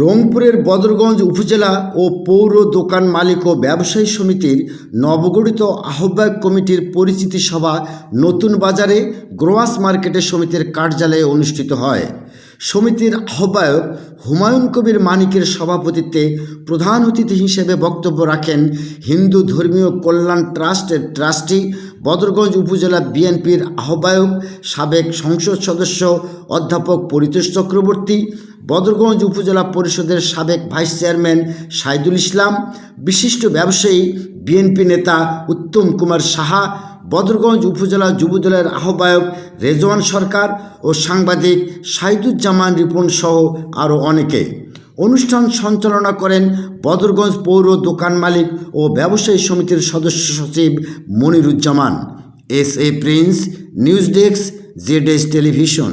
রংপুরের বদরগঞ্জ উপজেলা ও পৌর দোকান মালিক ও ব্যবসায়ী সমিতির নবগঠিত আহ্বায়ক কমিটির পরিচিতি সভা নতুন বাজারে গ্রোয়াস মার্কেটের সমিতির কার্যালয়ে অনুষ্ঠিত হয়। সমিতির আহ্বায়ক হুমায়ুন কবির মানিকের সভাপতিত্বে প্রধান অতিথি হিসেবে বক্তব্য রাখেন হিন্দু ধর্মীয় কল্যাণ ট্রাস্টের ট্রাস্টি বদরগঞ্জ উপজেলা বিএনপির আহ্বায়ক সাবেক সংসদ সদস্য অধ্যাপক পরিতোষ চক্রবর্তী, বদরগঞ্জ উপজেলা পরিষদের সাবেক ভাইস চেয়ারম্যান সাইদুল ইসলাম, বিশিষ্ট ব্যবসায়ী বিএনপি নেতা উত্তম কুমার সাহা বদরগঞ্জ উপজেলা যুবদলের আহ্বায়ক রেজওয়ান সরকার ও সাংবাদিক সাইদুজ্জামান রিপন সহ আরও অনেকে। অনুষ্ঠান সঞ্চালনা করেন বদরগঞ্জ পৌর দোকান মালিক ও ব্যবসায়ী সমিতির সদস্য সচিব Moniruzzaman. S A Prince, news desk Z S television